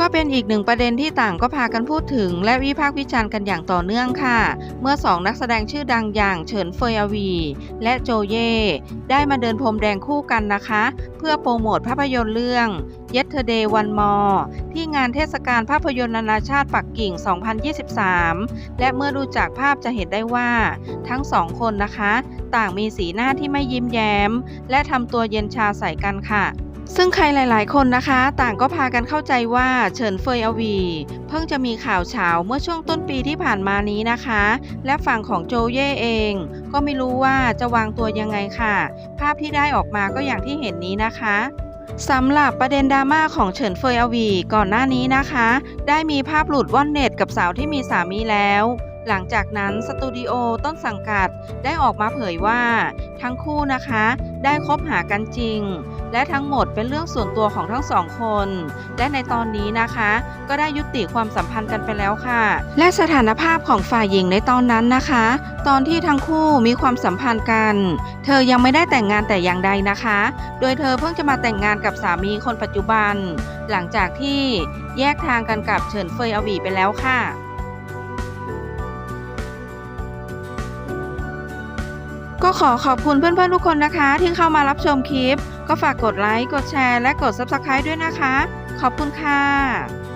ก็เป็นอีกหนึ่งประเด็นที่ต่างก็พากันพูดถึง และวิพากษ์วิจารณ์กันอย่างต่อเนื่องค่ะ เมื่อสองนักแสดงชื่อดังอย่างเฉินเฟยอวี และโจเย่ได้มาเดินพรมแดงคู่กันนะคะ เพื่อโปรโมทภาพยนตร์เรื่อง Yesterday One More ที่งานเทศกาลภาพยนตร์นานาชาติปักกิ่ง 2023 และเมื่อดูจากภาพจะเห็นได้ว่า ทั้งสองคนนะคะ ต่างมีสีหน้าที่ไม่ยิ้มแย้ม และทำตัวเย็นชาใส่กันค่ะ ซึ่งใครหลาย ๆ คนนะคะ ต่างก็พากันเข้าใจว่าเฉินเฟยอวี เพิ่งจะมีข่าวเช้าเมื่อช่วงต้นปีที่ผ่านมานี้นะคะ และฝั่งของโจเย่เอง ก็ไม่รู้ว่าจะวางตัวยังไงค่ะ ภาพที่ได้ออกมาก็อย่างที่เห็นนี้นะคะสำหรับประเด็นดราม่าของเฉินเฟยอวี ก่อนหน้านี้นะคะ ได้มีภาพหลุดว่อนเน็ตกับสาวที่มีสามีแล้วหลังจากนั้นสตูดิโอต้นสังกัดได้ออกมาเผยว่า ทั้งคู่นะคะ ได้คบหากันจริง และทั้งหมดเป็นเรื่องส่วนตัวของทั้งสองคน และในตอนนี้นะคะ ก็ได้ยุติความสัมพันธ์กันไปแล้วค่ะ และสถานภาพของฝ่ายหญิงในตอนนั้นนะคะ ตอนที่ทั้งคู่มีความสัมพันธ์กัน เธอยังไม่ได้แต่งงานแต่อย่างใดนะคะ โดยเธอเพิ่งจะมาแต่งงานกับสามีคนปัจจุบัน หลังจากที่แยกทางกันกับเฉินเฟยอวีไปแล้วค่ะ ก็ขอขอบคุณเพื่อนๆทุกคนนะคะ ที่เข้ามารับชมคลิป ก็ฝากกดไลค์ กดแชร์ และกด Subscribe ด้วยนะคะ ขอบคุณค่ะ